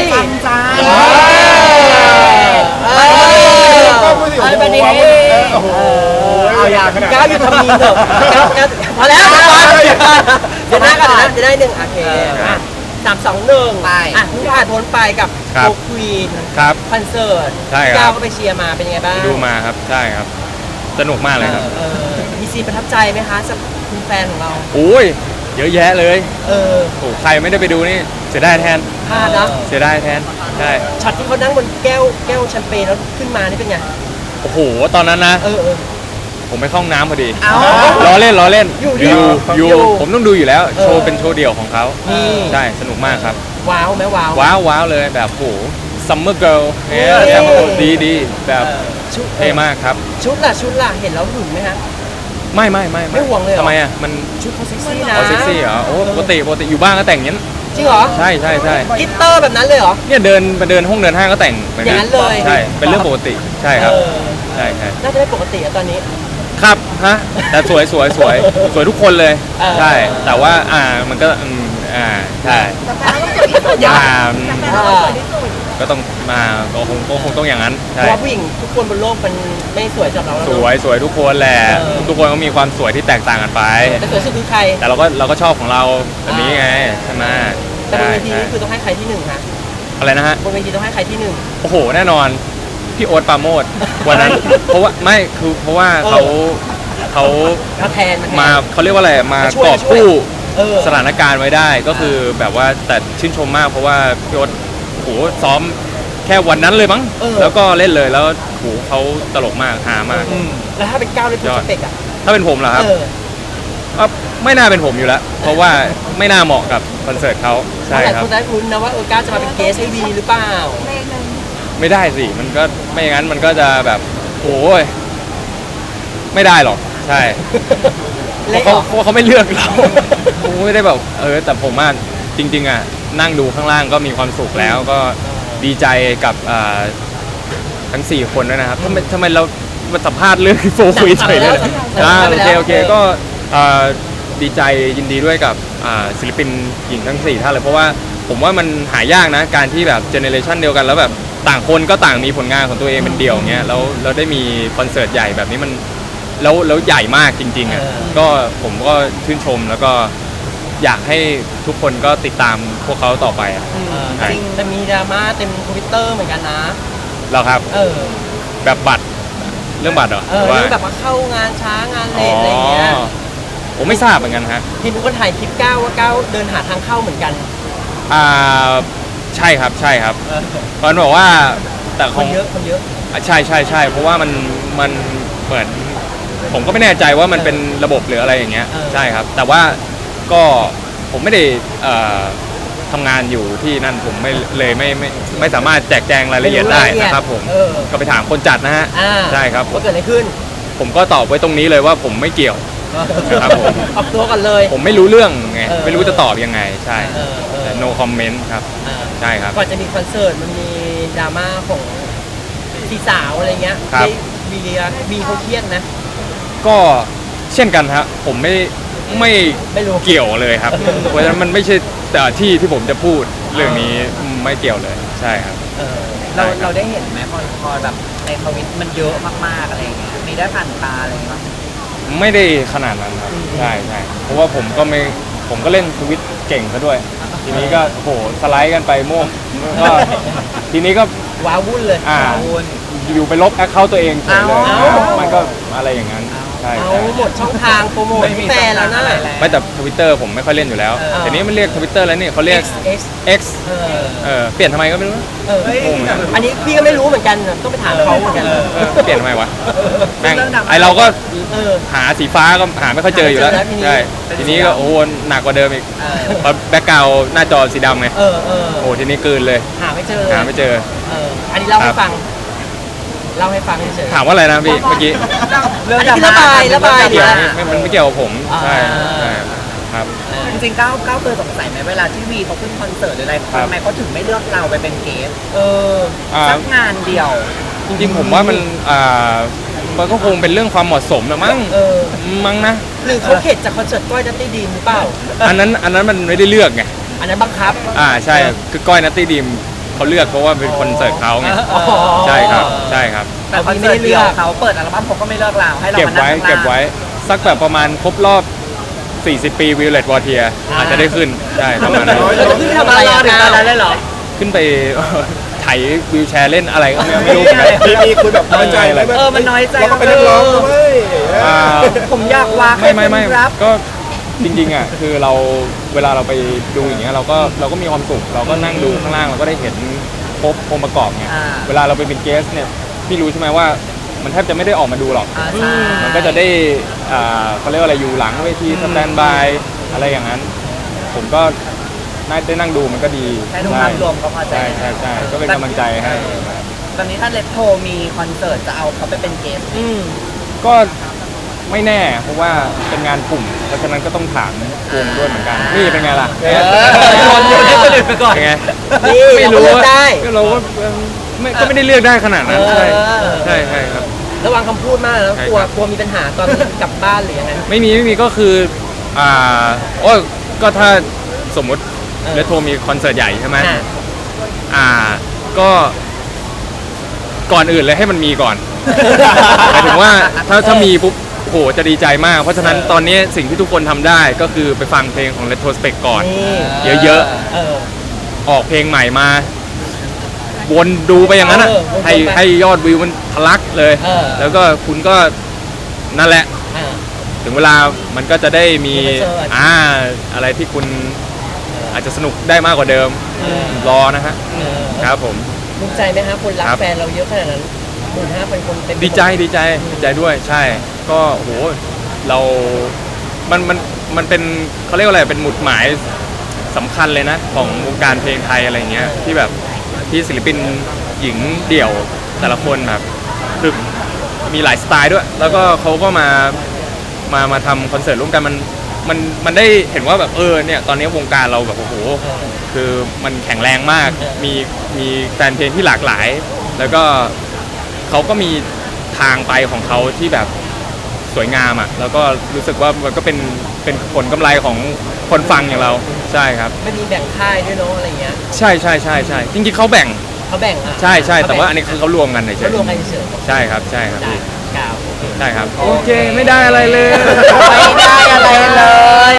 ยฟังจ้าเออเออก็พูดสิเออเป็นดีโอ้โหเอาอย่างขนาดก้าวอยู่ทำมีเถอะก้าวก้าวพอแล้วเดี๋ยวก่อนเดี๋ยวก่อนเดี๋ยวหน้าก่อนนะจะได้หนึ่งโอเคอะสามสองหนึ่งไปอะเพิ่งผ่านพ้นไปกับครับโคควีนครับคอนเสิร์ตใช่ครับก้าวก็ไปเชียร์มาเป็นยังไงบ้างดูมาครับใช่ครับสนุกมากเลยครับเออมีซีนประทับใจไหมคะสำหรับคุณแฟนของเราโอ้ย เยอะแยะเลยเออโอ้ใครไม่ได้ไปดูนี่เสียดายแทน พลาดนะเสียดายแทนใช่ช็อตที่เขานั่งบนแก้วแก้วแชมเปญแล้วขึ้นมานี่เป็นไงโอ้โหตอนนั้นนะ เออเออ ผมไปเข้าห้องน้ำพอดีเอาล้อเล่นล้อเล่นอยู่ดิอยู่อยู่อยู่ผมต้องดูอยู่แล้วเออโชว์เป็นโชว์เดี่ยวของเขานี่ ใช่สนุกมากครับ ว้าวไหมว้าว ว้าวว้าวเลยแบบโหซัมเมอร์เกิลเนี่ยเฮ้ยแบบโอ้ดีดีแบบชุดเท่มากครับชุดล่ะชุดล่ะเห็นแล้วหึงไหมฮะ ไม่ไม่ไม่ไม่ห่วงเลยเหรอ ทำไมอะมันชุดเขาเซ็กซี่นะ เอาเซ็กซี่เหรอโอ้ปกติปกติอยู่บ้านก็แต่งอย่างนี้นจริงเหรอใช่ใช่ใช่กลิตเตอร์แบบนั้นเลยเหรอ เนี่ยเดินมาเดินห้องเดินห้างก็แต่งแบบอย่างนั้นเลย ใช่เป็นเรื่องปกติใช่ครับเออใช่ใช่น่าจะไม่ปกติอะตอนนี้ ครับฮะแต่สวยสวยสวยสวยทุกคนเลยเออ ใช่แต่ว่าอ่ามันก็อืมอ่าใช่อ่าอืมอ่า ก็ต้องมาก็คงก็คงต้องอย่างนั้นเพใช่ราะว่าผู้หญิงทุกคนบนโลกมันไม่สวยสำหรับเราแล้วสเนอะ วยสวยทุกคนแหละเออ ทุกคนก็มีความสวยที่แตกต่างกันไป แต่สวยสุดคือใคร แต่เราก็เราก็ชอบของเราแบบนี้ไงใช่ไหมแต่บนใช่เวทีใช่นี่คือต้องให้ใครที่หนึ่งคะอะไรนะฮะ บนเวทีต้องให้ใครที่หนึ่ง โอ้โห แน่นอน พี่โอ๊ตปราโมดวันนั้น เพราะว่าไม่คือเพราะว่าเขาเขามาแทนมาแทนมาเขาเรียกว่าอะไรมามาช่วยกอบมาช่วย กู้เออ สถานการณ์ไว้ได้ ก็คือแบบว่าแต่ชื่นชมมากเพราะว่าพี่โอ๊ต โอ้โหซ้อมแค่วันนั้นเลยมั้งเออ แล้วก็เล่นเลยแล้วโอ้โหเขาตลกมากหามาก แล้วถ้าเป็นก้าวในยตัวอสดเปกอะถ้าเป็นผมเหรอครับเออก็ไม่น่าเป็นผมอยู่แล้วเพราะว่าไม่น่าเหมาะกับคอนเสิร์ตเขาใช่หลายครัคบนได้รุ้นนะว่าเออก้าวจะมาเป็นเกสให้วีหรือเปล่าไม่ได้สิ มันก็ไม่อย่างนั้นมันก็จะแบบโอ้ยไม่ได้หรอก ใช่เพเละราะอเขาอกเพราะเขาไม่เลือกเรา ผมไม่ได้แบบ เออ แต่ผมอะจริง ๆ อะ นั่งดูข้างล่างก็มีความสุขแล้วก็ดีใจกับอ่าทั้งสี่คนด้วยนะครับทำไมทำไมเรามาสัมภาษณ์เรื่องโฟคุยเฉยเลยสัมอ่าภาษณ์โอไปเคแล้วโอเคก็อ่าดีใจยินดีด้วยกับอ่าศิลปินหญิงทั้งสี่ท่านเลย เพราะว่าผมว่ามันหายากนะ การที่แบบเจเนเรชันเดียวกันแล้วแบบต่างคนก็ต่างมีผลงานของตัวเองเป็นเดี่ยวอย่างเงี้ยแล้วเราได้มีคอนเสิร์ตใหญ่แบบนี้มัน แล้วแล้วใหญ่มากจริงๆอะเออ ก็ผมก็ชื่นชมแล้วก็ อยากให้ทุกคนก็ติดตามพวกเขาต่อไปอะอืมใช่ จริงแต่มีดราม่าเต็มทวิตเตอร์เหมือนกันนะ แล้วครับเออ แบบบัตรเรื่องบัตรเหรอเออหรือว่าเรื่องแบบว่าเข้างานช้างานเลทอะไรอย่างเงี้ยผมไม่ทราบเหมือนกันฮะเห็นทุกคนถ่ายคลิปก้าวว่าก้าวเดินหาทางเข้าเหมือนกันอ่าใช่ครับใช่ครับเออตอนบอกว่าแต่ขคอนง เยอะคนเยอะอะใช่ใช่ใช่เพราะว่ามันมันเหมือน ผมก็ไม่แน่ใจว่ามันเป็นระบบหรืออะไรอย่างเงี้ยเออ ใช่ครับ แต่ว่า ก็ผมไม่ได้เอ่อทำงานอยู่ที่นั่นผมไม่เลยไม่ไม่ไม่สามารถแจกแจงรายละเอียดได้นะครับผมเออ ก็ไปถามคนจัดนะฮะอ่าใช่ครับผมว่าเกิดอะไรขึ้นผมก็ตอบไว้ตรงนี้เลยว่าผมไม่เกี่ยว ครับผม ออกตัวกันเลย ผมไม่รู้เรื่องไงเออไม่รู้จะตอบยังไงใช่ เออเออแต่ no comment ครับอ่าใช่ครับ ก่อนจะมีคอนเสิร์ตมันมีดราม่าของสีสาวอะไรเงี้ยครับ ที่วีวีเขาเครียดนะ ก็เช่นกันครับผมไม่ ไม่ไม่รู้ เกี่ยวเลยครับ เพราะฉะนั้นมันไม่ใช่แต่ที่ที่ผมจะพูดเรื่องนี้ไม่เกี่ยวเลยใช่ครับ เออเราใช่ครับ เราได้เห็นไหมพอพอแบบในทวิตมันเยอะมากๆอะไรอย่างเงี้ยมีได้ผ่านตาอะไรอย่างเงี้ยไม่ได้ขนาดนั้นครับใช่ใช่เพราะว่าผมก็ไม่ผมก็เล่นทวิตเก่งซะด้วย ทีนี้ก็โอ้โหสไลด์กันไปม่วงก็ทีนี้ก็ ว้าวุ่นเลยอ่าวุ่น อยู่ไปลบแอคเคาท์ตัวเองเฉยเลยเอ้ามันก็อะไรอย่างนั้น ใช่เอาใช่หมดช่องทางโปรโมทให้แฟนแล้วนะไม่มีช่องทางอะไรแล้ว ไม่แต่ทวิตเตอร์ผมไม่ค่อยเล่นอยู่แล้วเออทีนี้มันเรียกทวิตเตอร์แล้วนี่เขาเรียก X X X เออเออเปลี่ยนทำไมก็ไม่รู้เออเฮ้ยงงเหมือนกันอันนี้พี่ก็ไม่รู้เหมือนกันต้องไปถามเขาเหมือนกัน เออเปลี่ยนทำไมวะแม่งเรื่องดราม่าไอเราก็เออ หาสีฟ้าก็หาไม่ค่อยเจออยู่แล้วหาไม่เจอแล้วทีนี้ใช่ทีนี้ก็โอ้โหหนักกว่าเดิมอีกเออ เพราะแบ็กกราวหน้าจอสีดำไงเออเออโอ้โหทีนี้กลืนเลย หาไม่เจอเลยหาไม่เจอ เอออันนี้เล่าครัให้บฟัง เล่าให้ฟังเฉยๆถามว่าอะไรนะพี่เมื่อกี้เรื่องอันนี้ระบายระบายเกี่ยวนี่ไม่มันไม่เกี่ยวกับผมอ่าใช่ใช่ครับเออจริงๆก้าวก้าวเคยสงสัยไหมเวลาที่วีเขาขึ้นคอนเสิร์ตหรืออะไรครับ ทำไมเขาถึงไม่เลือกเราไปเป็นเกสเอออ่า สักงานเดียว จริงๆผมว่ามันอ่ามันก็คงเป็นเรื่องความเหมาะสมนะมั้งเออ มั้งนะหรือเขาเข็ดจากคอนเสิร์ตก้อยนัตตี้ดีมหรือเปล่า อันนั้นอันนั้นมันไม่ได้เลือกไงอันนั้นบังคับ อ่าใช่คือก้อยนัตตี้ดีม เขาเลือกเพราะว่าเป็นคอนเสิร์ตเขาไงอ๋อ ใช่ครับใช่ครับ แต่คอนเสิร์ตเดียวเขาเปิดอัลบั้มผมก็ไม่เลิกเราให้เราเก็บมานั่งไว้ข้างล่าง เก็บไว้สักแบบประมาณครบรอบ 40 ปีวิลเลตวอเทียอาจจะได้ขึ้นใช่ประมาณนั้น เราจะขึ้นไปทำอะไรอะถึงตอนนั้นได้เหรอ ขึ้นไป ไถวิวแชร์เล่นอะไรก็ไม่ไม่รู้เหมือนกัน มีมีคุยแบบน้อยใจไหมเออมันน้อยใจ เราก็เป็นนักร้องนะเว้ย อ่า ผมอยากวางไม่ไม่ไม่ให้คุณครับ ก็ จริงๆอะคือเราเวลาเราไปดูอย่างเงี้ยเราก็เราก็มีความสุขเราก็นั่งดูข้างล่างเราก็ได้เห็นครบองค์ประกอบไงอ่า เวลาเราไปเป็นเกสเนี่ยพี่รู้ใช่ไหมว่ามันแทบจะไม่ได้ออกมาดูหรอก อ่าใช่ มันก็จะได้อ่าเขาเรียกว่าอะไรอยู่หลังเวทีสแตนบายอะไรอย่างนั้น ผมก็น่าได้นั่งดูมันก็ดีแค่ดูภาพรวมก็พอใจใช่ใช่ใช่ก็เป็นกำลังใจให้ ตอนนี้ถ้าเลตโทมีคอนเสิร์ตจะเอาเขาไปเป็นเกสต์อืมก็ ไม่แน่ เพราะว่าเป็นงานกลุ่ม เพราะฉะนั้นก็ต้องถามวงด้วยเหมือนกัน นี่เป็นไงล่ะเออโยนให้คนอื่นไปก่อน เป็นไงนี่ไม่เราก็รู้เลือกได้ ก็เราก็ไม่ก็ไม่ได้เลือกได้ขนาดนั้นใช่ใช่ใช่ครับ ระวังคำพูดมากแล้วกลัวกลัวมีปัญหาตอนกลับบ้านหรือยังไง ไม่มีไม่มีก็คืออ่าโอ้ยก็ถ้าสมมติเลโทรมีคอนเสิร์ตใหญ่ใช่ไหมอะ อ่า ก็ก่อนอื่นเลยให้มันมีก่อน หมายถึงว่าถ้าถ้ามีปุ๊บ โหจะดีใจมาก เพราะฉะนั้นตอนนี้สิ่งที่ทุกคนทำได้ก็คือไปฟังเพลงของ Retrospect ก่อนนี่เยอะเออ ออกเพลงใหม่มา วนดูไปอย่างนั้นอะเออวนๆให้ไปให้ยอดวิวมันทะลักเลย เออ แล้วก็คุณก็นั่นแหละ อ่า ถึงเวลามันก็จะได้มีมีคอนเสิร์ตอ่าอะไรที่คุณอาจจะสนุกได้มากกว่าเดิม เออรอนะฮะเออครับผม ภูมิใจไหมฮะคนรักครับ แฟนเราเยอะขนาดนั้นหมื่นห้าเป็นคนเต็มดีใจดีใจดีใจด้วยใช่ ก็โหเรา มันมันมันเป็นเขาเรียกว่าอะไรเป็นหมุดหมายสำคัญเลยนะ ของวงการเพลงไทยอะไรเงี้ยที่แบบที่ศิลปินหญิงเดี่ยวแต่ละคนแบบคือมีหลายสไตล์ด้วย แล้วก็เขาก็มามามาทำคอนเสิร์ตร่วมกันมันมันมันได้เห็นว่าแบบเออเนี่ยตอนนี้วงการเราแบบโอ้โหคือมันแข็งแรงมาก มีมีแฟนเพลงที่หลากหลาย แล้วก็เขาก็มีทางไปของเขาที่แบบ สวยงามอะแล้วก็รู้สึกว่ามันก็เป็นเป็นผลกำไรของคนฟังอย่างเราใช่ครับไม่มีแบ่งค่ายด้วยเนาะอะไรเงี้ยใช่ใช่ใช่ใช่จริงๆเขาแบ่งเขาแบ่งอะใช่ใช่แต่ว่าอันเขนี้คือเขารวมกันเฉเขายรวมกันเฉยๆใช่ครับใช่ครับๆได้พี่กล่าวใช่ครับโอเคไม่ได้อะไรเลย ไม่ได้อะไรเลย